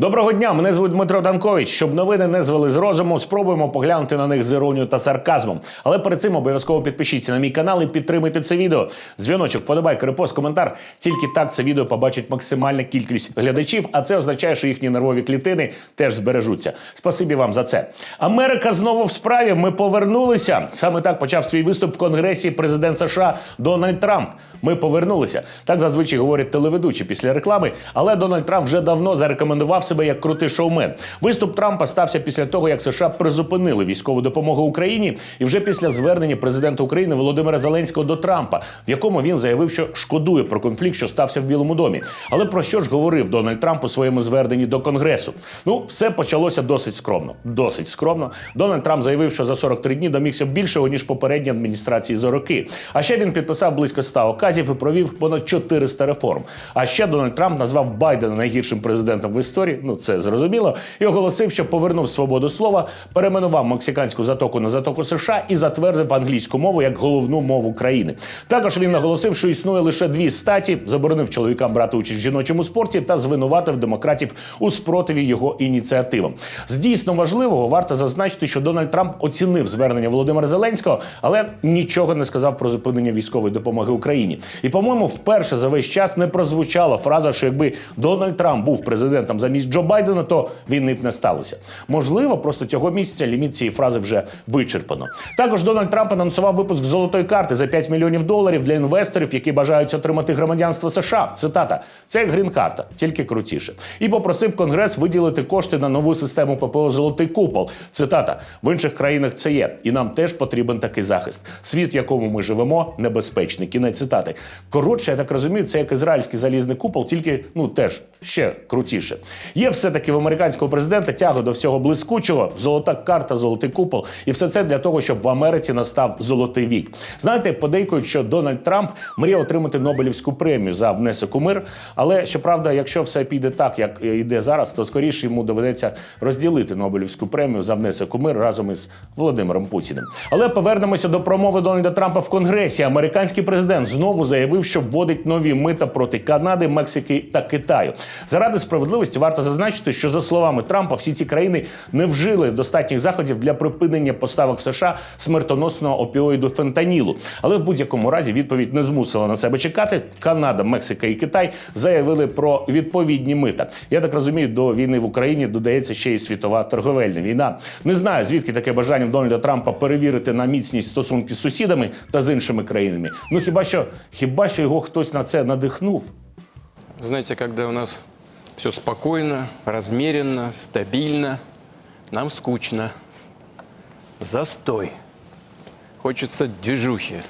Доброго дня, мене звуть Дмитро Танкович. Щоб новини не звели з розуму, спробуємо поглянути на них з іронією та сарказмом. Але перед цим обов'язково підпишіться на мій канал і підтримайте це відео. Дзвіночок, подобайка, репост, коментар. Тільки так це відео побачить максимальна кількість глядачів, а це означає, що їхні нервові клітини теж збережуться. Спасибі вам за це. Америка знову в справі. Ми повернулися. Саме так почав свій виступ в Конгресі президент США Дональд Трамп. Ми повернулися. Так зазвичай говорять телеведучі після реклами. Але Дональд Трамп вже давно зарекомендував себе як крутий шоумен. Виступ Трампа стався після того, як США призупинили військову допомогу Україні, і вже після звернення президента України Володимира Зеленського до Трампа, в якому він заявив, що шкодує про конфлікт, що стався в Білому домі. Але про що ж говорив Дональд Трамп у своєму зверненні до Конгресу? Ну, все почалося досить скромно. Досить скромно. Дональд Трамп заявив, що за 43 дні домігся більшого ніж попередні адміністрації за роки. А ще він підписав близько 100 оказів і провів понад 400 реформ. А ще Дональд Трамп назвав Байдена найгіршим президентом в історії. Ну це зрозуміло, і оголосив, що повернув свободу слова, перейменував мексиканську затоку на затоку США і затвердив англійську мову як головну мову країни. Також він наголосив, що існує лише дві статі, заборонив чоловікам брати участь в жіночому спорті та звинуватив демократів у спротиві його ініціативам. З дійсно важливого варто зазначити, що Дональд Трамп оцінив звернення Володимира Зеленського, але нічого не сказав про зупинення військової допомоги Україні. І, по-моєму, вперше за весь час не прозвучала фраза, що якби Дональд Трамп був президентом замість Джо Байдена, то війни б не сталося. Можливо, просто цього місяця ліміт цієї фрази вже вичерпано. Також Дональд Трамп анонсував випуск золотої карти за 5 мільйонів доларів для інвесторів, які бажають отримати громадянство США. Цитата: це грін-карта, тільки крутіше. І попросив Конгрес виділити кошти на нову систему ППО Золотий купол. Цитата: в інших країнах це є, і нам теж потрібен такий захист. Світ, в якому ми живемо, небезпечний. Кінець цитати. Коротше, я так розумію, це як ізраїльський залізний купол, тільки ну теж ще крутіше. Є все таки в американського президента тяга до всього блискучого, золота карта, золотий купол, і все це для того, щоб в Америці настав золотий вік. Знаєте, подейкують, що Дональд Трамп мріє отримати Нобелівську премію за внесок у мир. Але щоправда, якщо все піде так, як йде зараз, то скоріше йому доведеться розділити Нобелівську премію за внесок у мир разом із Володимиром Путіним. Але повернемося до промови Дональда Трампа в Конгресі. Американський президент знову заявив, що вводить нові мита проти Канади, Мексики та Китаю. Заради справедливості варто зазначити, що за словами Трампа, всі ці країни не вжили достатніх заходів для припинення поставок США смертоносного опіоїду фентанілу. Але в будь-якому разі відповідь не змусила на себе чекати. Канада, Мексика і Китай заявили про відповідні мита. Я так розумію, до війни в Україні додається ще й світова торговельна війна. Не знаю звідки таке бажання Дональда Трампа перевірити на міцність стосунки з сусідами та з іншими країнами. Ну хіба що хіба що його хтось на це надихнув? Знаете, когда у нас все спокойно, размеренно, стабильно, нам скучно. Застой. Хочется движухи.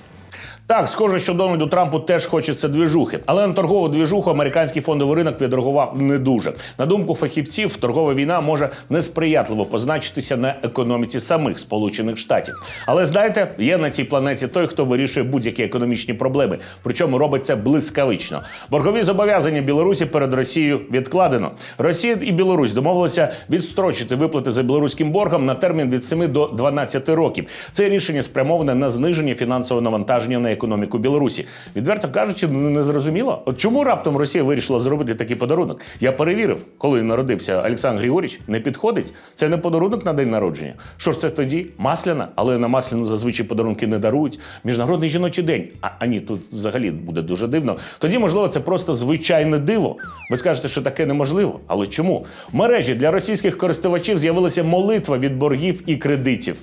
Так, схоже, що Дональду Трампу теж хочеться двіжухи, але на торгову двіжуху американський фондовий ринок відреагував не дуже. На думку фахівців, торгова війна може несприятливо позначитися на економіці самих Сполучених Штатів. Але знаєте, є на цій планеті той, хто вирішує будь-які економічні проблеми, причому робить це блискавично. Боргові зобов'язання Білорусі перед Росією відкладено. Росія і Білорусь домовилися відстрочити виплати за білоруським боргом на термін від 7 до 12 років. Це рішення спрямоване на зниження фінансового навантаження на економіку Білорусі. Відверто кажучи, ну, не зрозуміло. От чому раптом Росія вирішила зробити такий подарунок? Я перевірив, коли народився Олександр Григорійович, не підходить. Це не подарунок на день народження. Що ж це тоді? Масляна, але на масляну зазвичай подарунки не дарують. Міжнародний жіночий день. А, а ні, тут взагалі буде дуже дивно. Тоді, можливо, це просто звичайне диво. Ви скажете, що таке неможливо. Але чому? В мережі для російських користувачів з'явилася молитва від боргів і кредитів.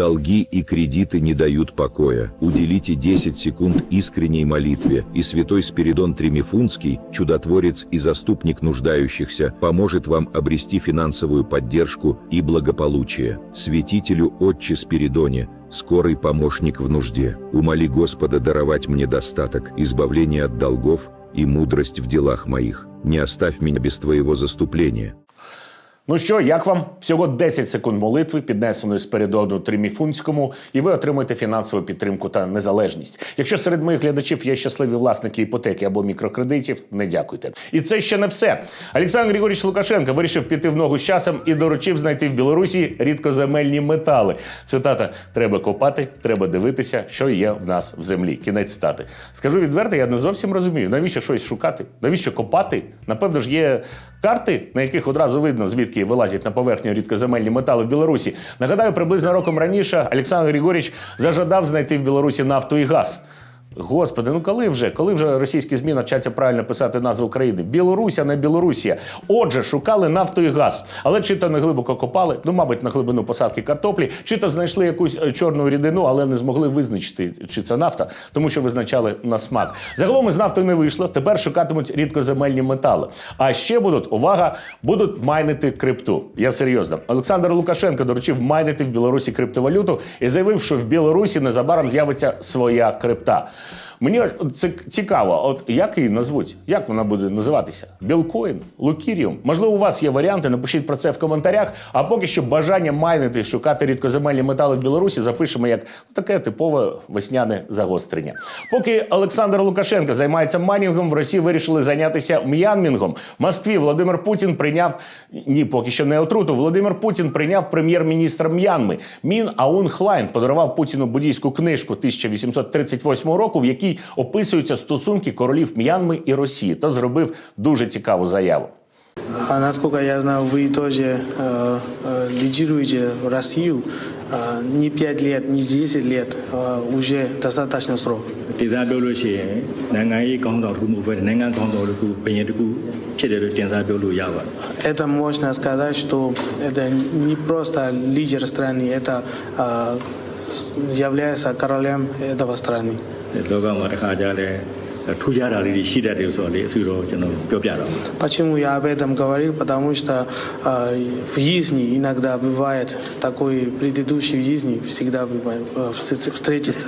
Долги и кредиты не дают покоя. Уделите 10 секунд искренней молитве, и святой Спиридон Тремифунский, чудотворец и заступник нуждающихся, поможет вам обрести финансовую поддержку и благополучие. Святителю Отче Спиридоне, скорый помощник в нужде, умоли Господа даровать мне достаток, избавление от долгов и мудрость в делах моих. Не оставь меня без твоего заступления. Ну що, як вам? Всього 10 секунд молитви, піднесеної Спиридону Триміфунському, і ви отримуєте фінансову підтримку та незалежність. Якщо серед моїх глядачів є щасливі власники іпотеки або мікрокредитів, не дякуйте. І це ще не все. Олександр Григорійович Лукашенко вирішив піти в ногу з часом і доручив знайти в Білорусі рідкоземельні метали. Цитата: треба копати, треба дивитися, що є в нас в землі. Кінець цитати. Скажу відверто, я не зовсім розумію, навіщо щось шукати, навіщо копати? Напевно ж є карти, на яких одразу видно, звідки вилазять на поверхню рідкоземельні метали в Білорусі. Нагадаю, приблизно роком раніше Олександр Григорійович зажадав знайти в Білорусі нафту і газ. Господи, ну коли вже? Коли вже російські ЗМІ навчаться правильно писати назву? Білорусь, а не Білорусія. Отже, шукали нафту і газ. Але чи то не глибоко копали, ну, мабуть, на глибину посадки картоплі, чи то знайшли якусь е, чорну рідину, але не змогли визначити, чи це нафта, тому що визначали на смак. Загалом із нафтою не вийшло. Тепер шукатимуть рідкоземельні метали. А ще будуть, увага, будуть майнити крипту. Я серйозно. Олександр Лукашенко доручив майнити в Білорусі криптовалюту і заявив, що в Білорусі незабаром з'явиться своя крипта. Мені це цікаво, от як її назвуть? Як вона буде називатися? Білкоін, Лукіріум? Можливо, у вас є варіанти, напишіть про це в коментарях. А поки що бажання майнити, шукати рідкоземельні метали в Білорусі запишемо як ну, таке типове весняне загострення. Поки Олександр Лукашенко займається майнінгом, в Росії вирішили зайнятися м'янмінгом. В Москві Володимир Путін прийняв ні, поки що не отруту. Володимир Путін прийняв прем'єр-міністра М'янми. Мін Аун Хлайн подарував Путіну буддійську книжку 1838 року, в якій описуються стосунки королів М'янми і Росії, та зробив дуже цікаву заяву. А насколько я знаю, вы тоже э, э, лидируете Россию э, не 5 лет, не 10 лет, э, уже достаточно срок. ဒေသပြောလို့ရှိရင်နိုင်ငံရေးကောင်းဆောင်တစ်ခုမဟုတ်ဘဲနိုင်ငံကောင်းဆောင်တစ်ခုဘယင်တစ်ခုဖြစ်တယ်လို့တင်စားပြောလို့ရပါတယ် Это можно сказать, что это не просто лидер страны, это э, с- является королем этого страны. ။ လောကမှာတစ်ခါကြလဲထူးခြားတာလေးတွေရှိတတ်တယ်ဆိုတော့လေအဆူတော့ကျွန်တော်ပြောပြတော့ Почему я об этом говорил? Потому что э, в жизни иногда бывает такой предыдущий в жизни всегда бывает, э, встр- встретиться.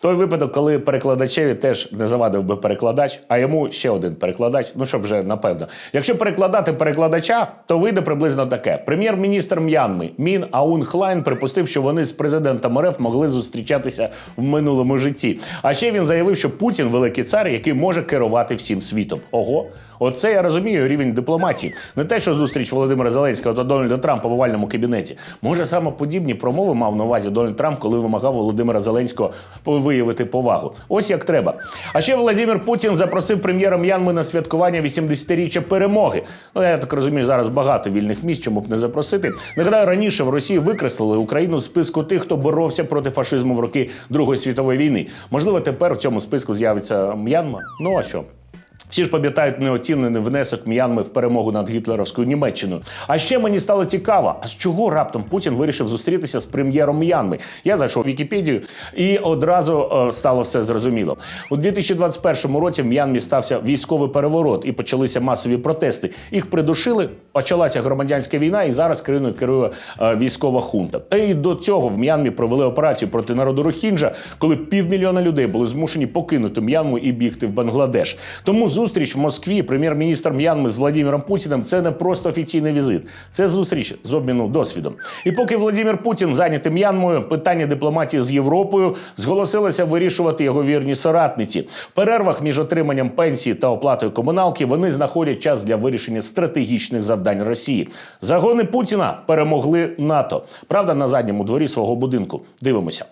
Той випадок, коли перекладачеві теж не завадив би перекладач, а йому ще один перекладач. Ну що вже напевно. Якщо перекладати перекладача, то вийде приблизно таке: прем'єр-міністр М'янми Мін Аун Хлайн припустив, що вони з президентом РФ могли зустрічатися в минулому житті. А ще він заявив, що Путін великий цар, який може керувати всім світом. Ого, оце я розумію рівень дипломатії. Не те, що зустріч Володимира Зеленського та Дональда Трампа в овальному кабінеті. Може, саме подібні промови мав на увазі Дональд Трамп, коли вимагав Володимира Зеленського виявити повагу. Ось як треба. А ще Володимир Путін запросив прем'єра М'янми на святкування 80-річчя перемоги. Ну я так розумію, зараз багато вільних місць, чому б не запросити. Нагадаю, раніше в Росії викреслили Україну з списку тих, хто боровся проти фашизму в роки Другої світової війни. Можливо, тепер в цьому списку з'явиться М'янма. Ну а що? Всі ж пам'ятають неоцінений внесок М'янми в перемогу над гітлерівською Німеччиною. А ще мені стало цікаво, а з чого раптом Путін вирішив зустрітися з прем'єром М'янми? Я зайшов в Вікіпедію і одразу е, стало все зрозуміло. У 2021 році в М'янмі стався військовий переворот і почалися масові протести. Їх придушили, почалася громадянська війна, і зараз країною керує е, військова хунта. Та й до цього в М'янмі провели операцію проти народу Рохінджа, коли півмільйона людей були змушені покинути М'янму і бігти в Бангладеш. Тому зустріч в Москві прем'єр-міністр М'янми з Владимиром Путіним це не просто офіційний візит, це зустріч з обміну досвідом. І поки Владимир Путін зайнятий М'янмою, питання дипломатії з Європою зголосилися вирішувати його вірні соратниці. В перервах між отриманням пенсії та оплатою комуналки вони знаходять час для вирішення стратегічних завдань Росії. Загони Путіна перемогли НАТО. Правда, на задньому дворі свого будинку. Дивимося.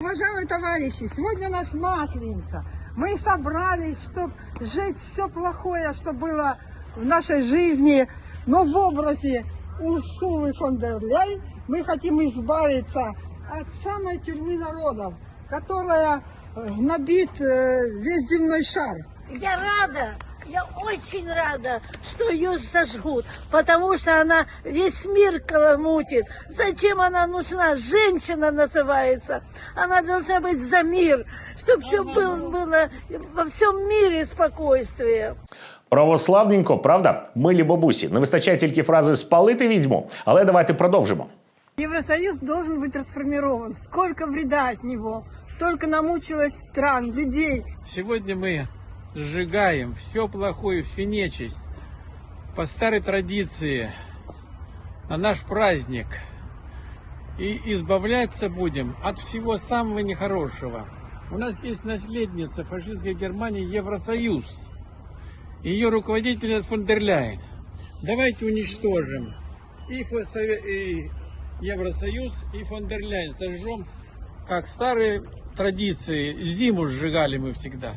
Уважаемые товарищи, сегодня у нас Масленица. Мы собрались, чтобы жить все плохое, что было в нашей жизни, но в образе Урсулы фон дер Ляйн мы хотим избавиться от самой тюрьмы народов, которая э, набит э, весь земной шар. Я рада, я очень рада, что ее сожгут, потому что она весь мир каламутит. Зачем она нужна? Женщина называется. Она должна быть за мир, чтобы все было, было во всем мире спокойствие. Православненько, правда? Милі бабусі. Не вистачає тільки фрази спалити відьму, але давайте продовжимо. Евросоюз должен быть трансформирован. Сколько вреда от него, столько намучилось стран, людей. Сегодня мы сжигаем все плохое, всю нечисть. По старой традиции на наш праздник. И избавляться будем от всего самого нехорошего. У нас есть наследница фашистской Германии Евросоюз. Ее руководитель фон. Давайте уничтожим и, Фо- Сове- и Евросоюз, и фон. Сожжем, как старые традиции. Зиму сжигали мы всегда.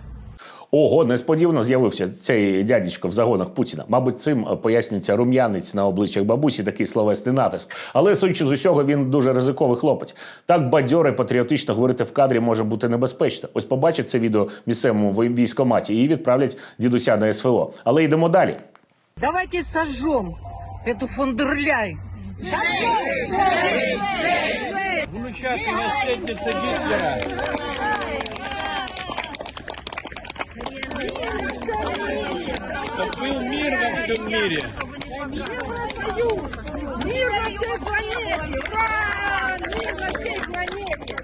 Ого, несподівано з'явився цей дядечко в загонах Путіна. Мабуть, цим е, пояснюється рум'янець на обличчях бабусі, такий словесний натиск. Але судячи з усього, він дуже ризиковий хлопець. Так бадьоро і патріотично говорити в кадрі може бути небезпечно. Ось побачить це відео місцевому вій- військкоматі і відправлять дідуся на СВО. Але йдемо далі. Давайте сожжем эту фондерляй. Внучатая наследница Гитлера. Чтоб всем мире. Мир на всей планете! Ура! Мир на всей планете!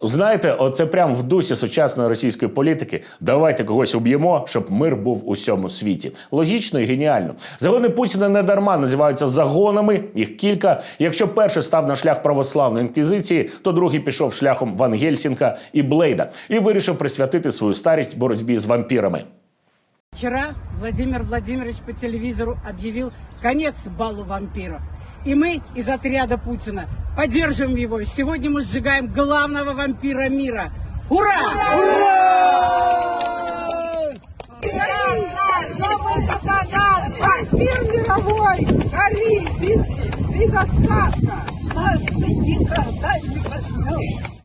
Знаєте, оце прям в дусі сучасної російської політики. Давайте когось уб'ємо, щоб мир був у всьому світі. Логічно і геніально. Загони Путіна не дарма називаються загонами. Їх кілька. Якщо перший став на шлях православної інквізиції, то другий пішов шляхом Ван Гельсінга і Блейда і вирішив присвятити свою старість боротьбі з вампірами. Вчера Владимир Владимирович по телевизору объявил конец балу вампиров. И мы из отряда Путина поддержим его. Сегодня мы сжигаем главного вампира мира. Ура! Это погас! Вампир мировой! Гори без, без остатка! Нас ты никогда не возьмешь!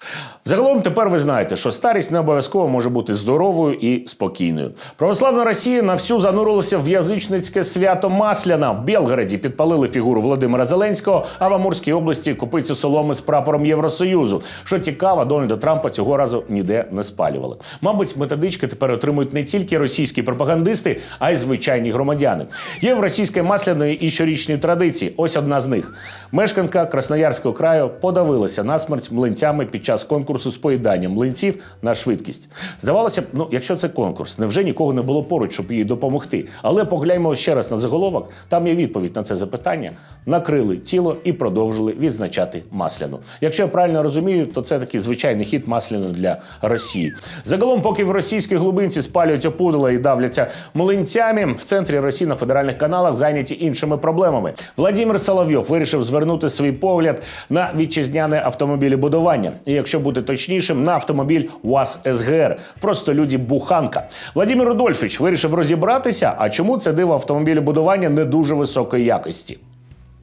Загалом тепер ви знаєте, що старість не обов'язково може бути здоровою і спокійною. Православна Росія на всю занурилася в язичницьке свято Масляна. В Білгороді підпалили фігуру Володимира Зеленського, а в Амурській області купицю соломи з прапором Євросоюзу. Що цікаво, Дональда Трампа цього разу ніде не спалювали. Мабуть, методички тепер отримують не тільки російські пропагандисти, а й звичайні громадяни. Є в російської масляної і щорічні традиції. Ось одна з них. Мешканка Красноярського краю подавилася насмерть млинцями під час конкурсу з поїданням млинців на швидкість. Здавалося б, ну якщо це конкурс, невже нікого не було поруч, щоб їй допомогти? Але погляньмо ще раз на заголовок. Там є відповідь на це запитання. Накрили тіло і продовжили відзначати масляну. Якщо я правильно розумію, то це такий звичайний хід масляну для Росії. Загалом, поки в російській глибинці спалюють опудала і давляться млинцями, в центрі Росії на федеральних каналах зайняті іншими проблемами. Владимир Соловйов вирішив звернути свій погляд на вітчизняне автомобілебудування. І якщо бути точнішим, на автомобіль УАЗ СГР. Просто люди буханка. Владимир Рудольфович вирішив розібратися, а чому це диво автомобілебудування не дуже високої якості.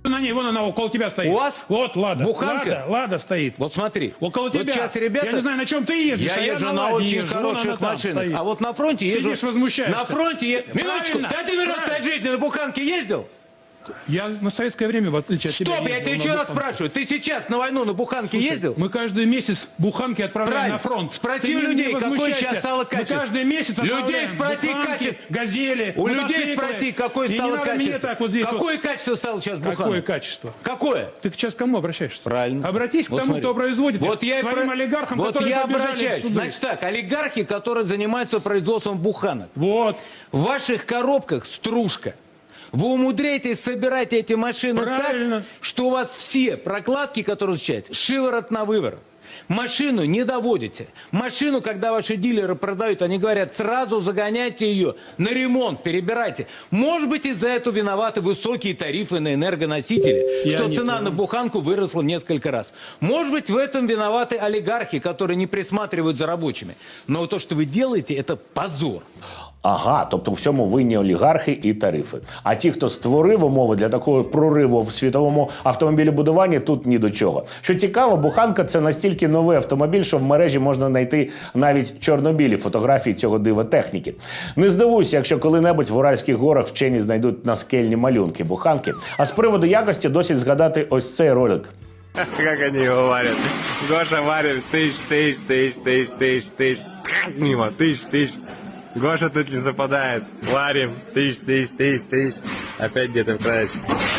На ней, вон она около тебя стоит. У вас? Вот, Лада. Буханка? Лада, Лада стоит. Вот смотри. Около вот тебя. сейчас ребята... Я не знаю, на чем ты ездишь, Я а езжу на, на очень езжу. Хороших машинах. стоит. А вот на фронте езжу... Сидишь, возмущаешься. На фронте... е- Минуточку, Правильно, ты один раз в своей жизни на буханке ездил? Я на советское время, в отличие от тебя, Стоп, я ездил тебя еще раз спрашиваю. Ты сейчас на войну на буханке Слушай, ездил? Мы каждый месяц буханки отправляем Правильно. на фронт. Спроси Ты у людей, какое возмущайся. сейчас стало Мы качество. каждый месяц Людей спроси буханки, качество. газели, У людей спроси, какое И стало качество. так вот здесь Какое вот. качество стало сейчас буханка? Какое качество? Какое? Ты сейчас к кому обращаешься? Правильно. Обратись к Вот тому, смотри. кто производит. Вот я к и твоим про- олигархам, Вот я обращаюсь. Значит так, олигархи, которые занимаются производством буханок. Вот. В ваших коробках стружка. Вы умудряетесь собирать эти машины Правильно. так, что у вас все прокладки, которые изучаете, шиворот на выворот. Машину не доводите. Машину, когда ваши дилеры продают, они говорят, сразу загоняйте ее на ремонт, перебирайте. Может быть, из-за этого виноваты высокие тарифы на энергоносители, Я что цена понял. на буханку выросла несколько раз. Может быть, в этом виноваты олигархи, которые не присматривают за рабочими. Но то, что вы делаете, это позор. Ага, тобто в всьому винні олігархи і тарифи. А ті, хто створив умови для такого прориву в світовому автомобілебудуванні, тут ні до чого. Що цікаво, буханка це настільки новий автомобіль, що в мережі можна знайти навіть чорнобілі фотографії цього дива техніки. Не здивуйся, якщо коли-небудь в Уральських горах вчені знайдуть наскельні малюнки буханки. А з приводу якості досить згадати ось цей ролик. Как они его варят? Гоша варит тысяч, тысяч, тысяч, тысяч, тысяч, тысяч. Мимо, тысяч, тысяч. Гоша тут не западает. Варим. Тыщ, тыщ, тыщ, тыщ. Опять где-то краешь.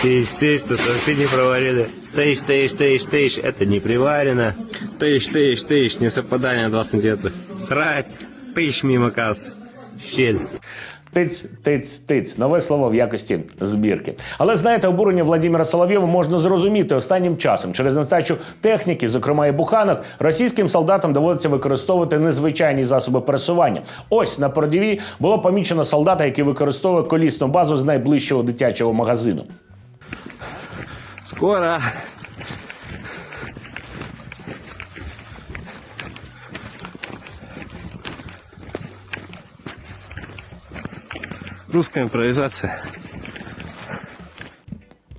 Тыщ, тыщ, тут вообще не проварили. Тыщ, тыщ, тыщ, тыщ. Это не приварено. Тыщ, тыщ, тыщ. Не совпадание 2 сантиметра. Срать. Тыщ мимо кассы. Щель. Тиць, тиць, тиць. Нове слово в якості збірки. Але знаєте, обурення Владимира Соловйова можна зрозуміти останнім часом. Через нестачу техніки, зокрема і буханок, російським солдатам доводиться використовувати незвичайні засоби пересування. Ось на Породіві було помічено солдата, який використовує колісну базу з найближчого дитячого магазину. Скоро. Русская импровизация.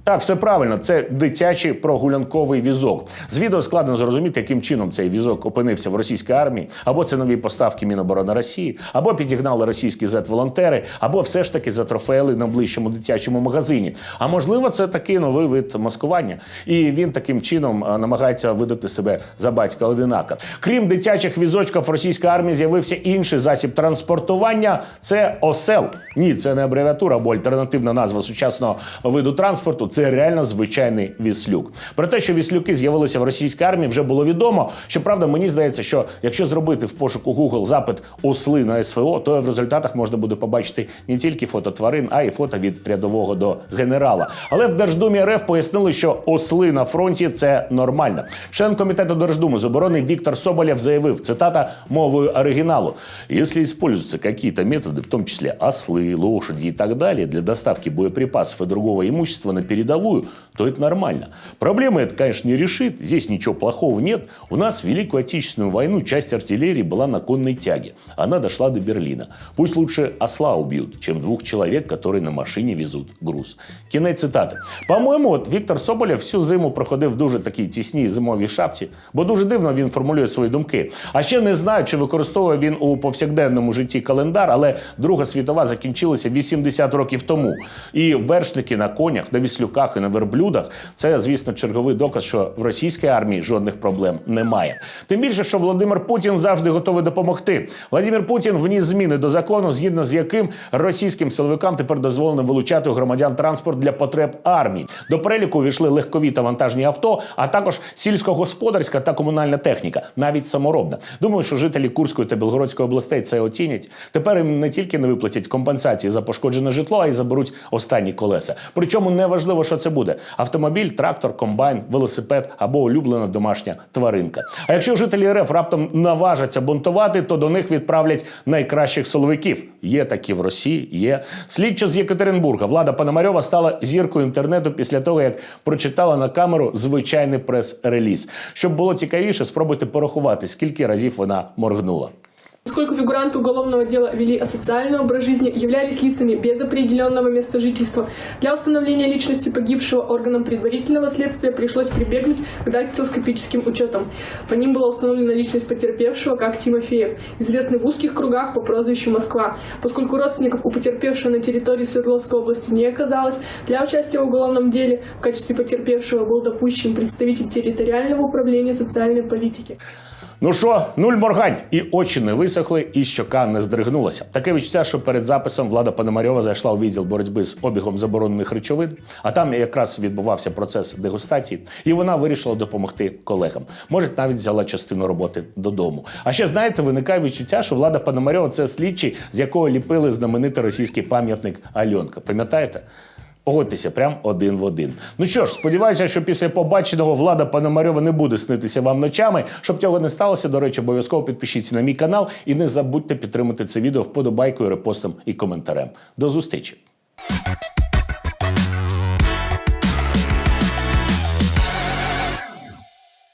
Так, все правильно, це дитячий прогулянковий візок. З відео складно зрозуміти, яким чином цей візок опинився в російській армії, або це нові поставки Міноборони Росії, або підігнали російські зет-волонтери, або все ж таки затрофеїли на ближчому дитячому магазині. А можливо, це такий новий вид маскування, і він таким чином намагається видати себе за батька одинака. Крім дитячих візочків російської армії, з'явився інший засіб транспортування. Це осел. Ні, це не абревіатура або альтернативна назва сучасного виду транспорту. Це реально звичайний віслюк. Про те, що віслюки з'явилися в російській армії, вже було відомо. Щоправда, мені здається, що якщо зробити в пошуку Google запит осли на СВО, то в результатах можна буде побачити не тільки фото тварин, а й фото від рядового до генерала. Але в Держдумі РФ пояснили, що осли на фронті це нормально. Член комітету Держдуми з оборони Віктор Соболєв заявив, цитата мовою оригіналу: «Если используются какие-то методы, в том числе ослы, лошади и так далее, для доставки боеприпасов и другого имущества на передовую, то это нормально. Проблемы это, конечно, не решит, здесь ничего плохого нет. У нас в Великую Отечественную войну часть артиллерии была на конной тяге. Она дошла до Берлина. Пусть лучше осла убьют, чем двух человек, которые на машине везут груз. Кінець цитати. По-моєму, от Віктор Соболєв всю зиму проходив в дуже такій тісній зимовій шапці, бо дуже дивно він формулює свої думки. А ще не знаю, чи використовує він у повсякденному житті календар, але Друга світова закінчилася 80 років тому. І вершники на конях, на віслюках і на верблюдах це, звісно, черговий доказ, що в російській армії жодних проблем немає. Тим більше, що Володимир Путін завжди готовий допомогти. Владимир Путін вніс зміни до закону, згідно з яким російським силовикам тепер дозволено вилучати у громадян транспорт для потреб армії. До переліку увійшли легкові та вантажні авто, а також сільськогосподарська та комунальна техніка, навіть саморобна. Думаю, що жителі Курської та Білгородської областей це оцінять. Тепер їм не тільки не виплатять компенсації за пошкоджене житло, а й заберуть останні колеса. Причому не важливо, що це буде: автомобіль, трактор, комбайн, велосипед або улюблена домашня тваринка. А якщо жителі РФ раптом наважаться бунтувати, то до них відправлять найкращих силовиків. Є такі в Росії, є. Слідча з Єкатеринбурга Влада Пономарьова стала зіркою інтернету після того, як прочитала на камеру звичайний прес-реліз. Щоб було цікавіше, спробуйте порахувати, скільки разів вона моргнула. Поскольку фигуранты уголовного дела вели асоциальный образ жизни, являлись лицами без определенного места жительства, для установления личности погибшего органам предварительного следствия пришлось прибегнуть к дактилоскопическим учетам. По ним была установлена личность потерпевшего как Тимофеев, известный в узких кругах по прозвищу Москва. Поскольку родственников у потерпевшего на территории Свердловской области не оказалось, для участия в уголовном деле в качестве потерпевшего был допущен представитель территориального управления социальной политики. Ну що, нуль моргань, і очі не висохли, і щока не здригнулася. Таке відчуття, що перед записом влада Пономарьова зайшла у відділ боротьби з обігом заборонених речовин, а там якраз відбувався процес дегустації, і вона вирішила допомогти колегам. Може, навіть взяла частину роботи додому. А ще знаєте, виникає відчуття, що влада Пономарьова це слідчий, з якого ліпили знаменитий російський пам'ятник Альонка. Пам'ятаєте? Погодьтеся, прям один в один. Ну що ж, сподіваюся, що після побаченого влада Пономарьова не буде снитися вам ночами. Щоб цього не сталося, до речі, обов'язково підпишіться на мій канал і не забудьте підтримати це відео вподобайкою, репостом і коментарем. До зустрічі!